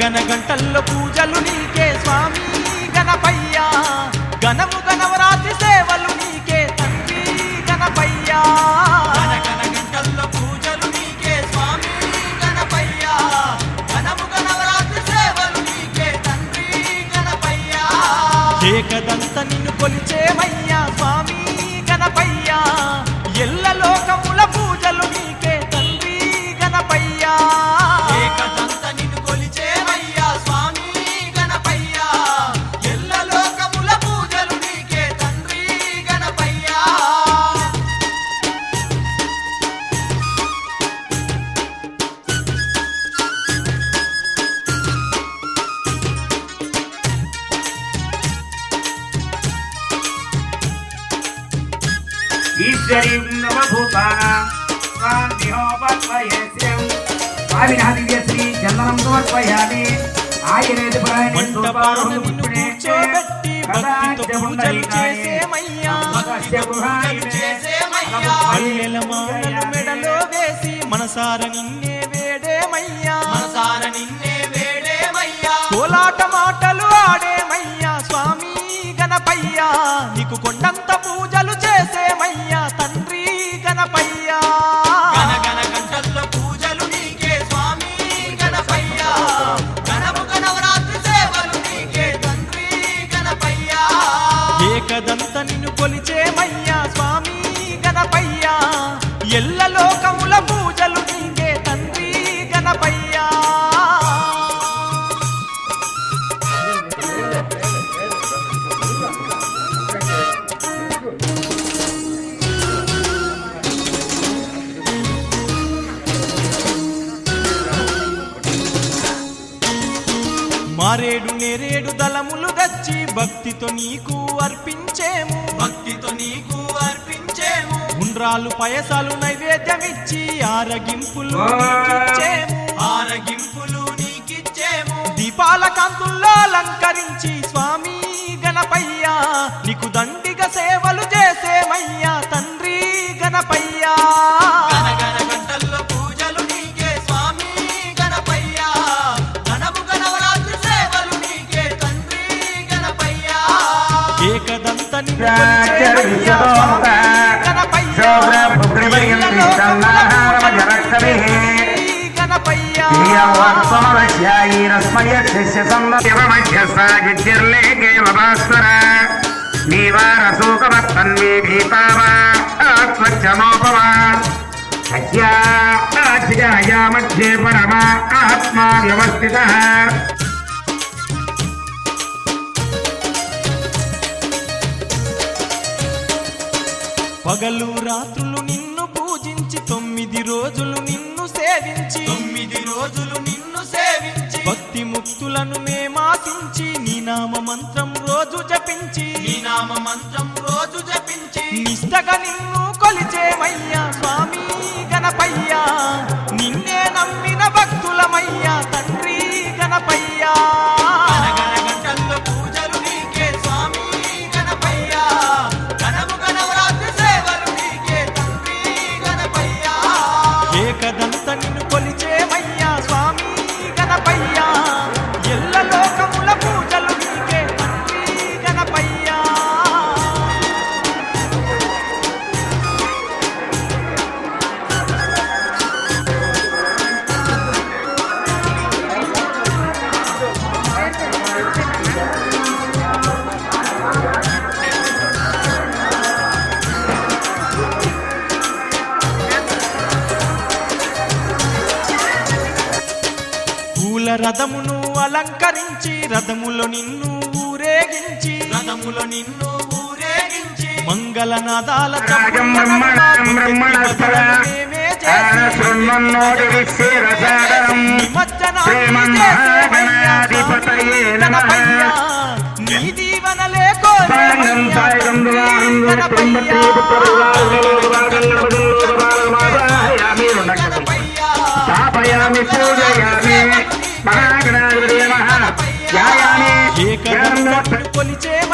గన గంటల్లో పూజలు నీకే స్వామి గణపయ్యా. గణము దివ్యశ్రీ చందనం సమర్పయామి. మెడలో వేసి మనసార నిన్నే వేడేమయ్యా. మనసార నిన్నే వేడేమయ్యా. కోలాట మాటలు ఆడేమయ్యా. స్వామి గణపయ్యా నీకు కొండంత పూజలు మారేడు నేరేడు దళములు తెచ్చి భక్తితో నీకు అర్పించేము. భక్తితో నీకు అర్పించేము. ఉండ్రాలు పయసాలు నైవేద్యమిచ్చి ఆరగింపులు నీకిచ్చేము. ఆరగింపులు నీకిచ్చేము. దీపాల కాంతుల్లో అలంకరించి నీవారశోకవత్తన్మే భీతావా ఆత్మచ్చమోపవా సత్యా ఆధ్యాయా మధ్యే పరమా ఆత్మా వ్యవస్థిత పగలు రాత్రులు నిన్ను పూజించి తొమ్మిది రోజులు నిన్ను సేవించి తొమ్మిది రోజులు నిన్ను సేవించి భక్తి ముక్తులను మేమాసించి నీ నామ మంత్రం రోజు జపించి నీ నామ మంత్రం రోజు జపించి. నిష్టగా నిన్ను కొలిచేమయ్యా స్వామి గణపయ్యా నిన్నే నమ్మిన భక్తులమయ్యా రథమును అలంకరించి రథములో నిన్ను ఊరేగించి రథములో నిన్ను ఊరేగించి మంగళనాదాల నీ దీవనలే స్థాపయామి పూజయామి మహాగణాధిపతి నమః. ఏకదంతుడు కొలిచేమయ్యా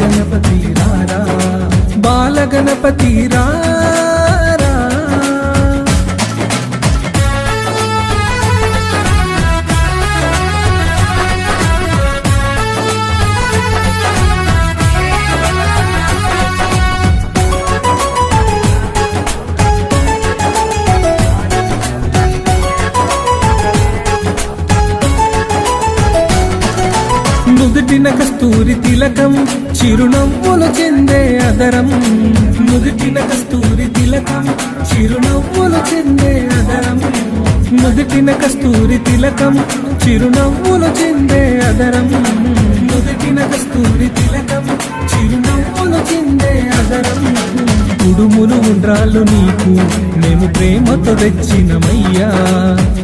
గణపతి రారా? బాల గణపతి రారా? నుదుటిన కస్తూరి తిలకం చిరునవ్వులు చెందే అదరం. నుదుటిన కస్తూరి తిలకం చిరునవ్వులు చెందే అదరం. నుదుటిన కస్తూరి తిలకం చిరునవ్వులు చెందే అదరం. నుదుటిన కస్తూరి తిలకం చిరునవ్వులు చెందే అదరం. కుడుములు ఉండ్రాళ్ళు నీకు మేము ప్రేమతో తెచ్చినమయ్యా.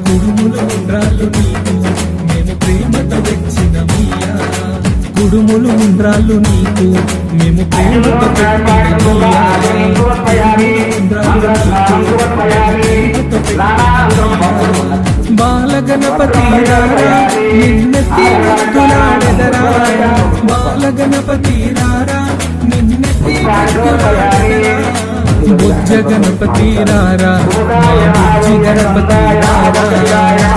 కుడుములు ఉండ్రాళ్ళు నీకు మేము ప్రేమతో తెచ్చినమయ్యా. కుడుములు ఉండ్రాళ్ళు నీకు. మేము ప్రేమతో పెట్టినమయ్యా బాలగణపతి రారా నిన్నెత్తి ముద్దులాడెదరా బాలగణపతి రారా నిన్నెత్తి బుజ్జ గణపతి రారా బుజ్జి గణపతి రారా.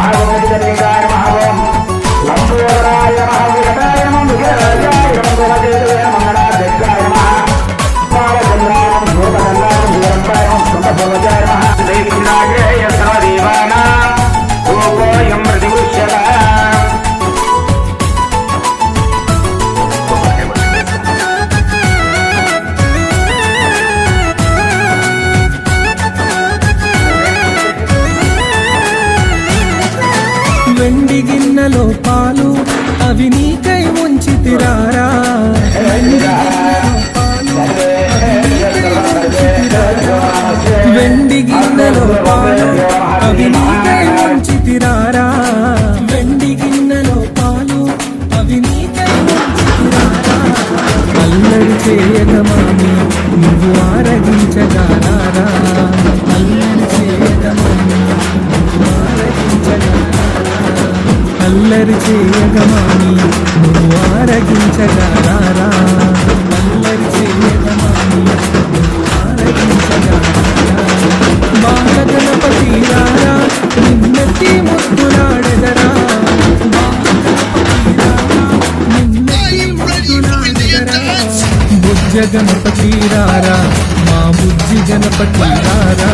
వెండి లోపాలు అవి నీకై ఉంచి తిరారా వెండి గిన్నె లోపాలు అవి నీకై ఉంచి తిరారా వెండి గిన్నె లోపాలు అవి నీకై ఉంచి తిరారా అల్లరి చేయక మామి అల్లరి చేయగమాని నువ్వు ఆరగించగలరా? అల్లరి చేయగమాని నువ్వు ఆరగించగలరా? బాలగణపతి రారా రారా నిన్నటి ముద్దులాడెదరా? బుజ్జ గణపతి రారా మా బుజ్జి గణపతి రారా?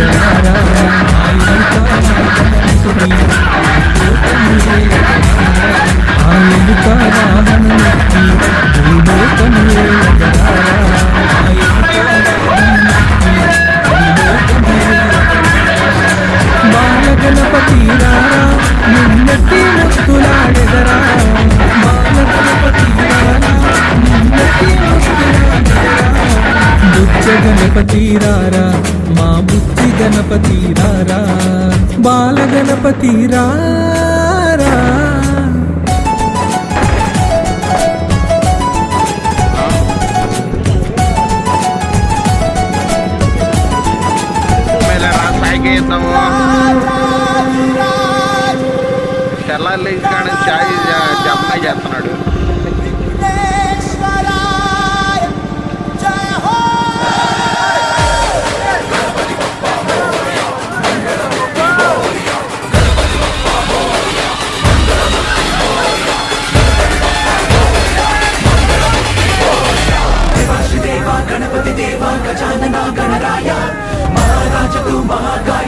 na na na రారా మా బుద్ధి గణపతి రారా బాల గణపతి రారా. తెల్లారి కానీ చాయ్ జమ్మ చేస్తున్నాడు. గణరాయ మహారాజకు మహాకాయ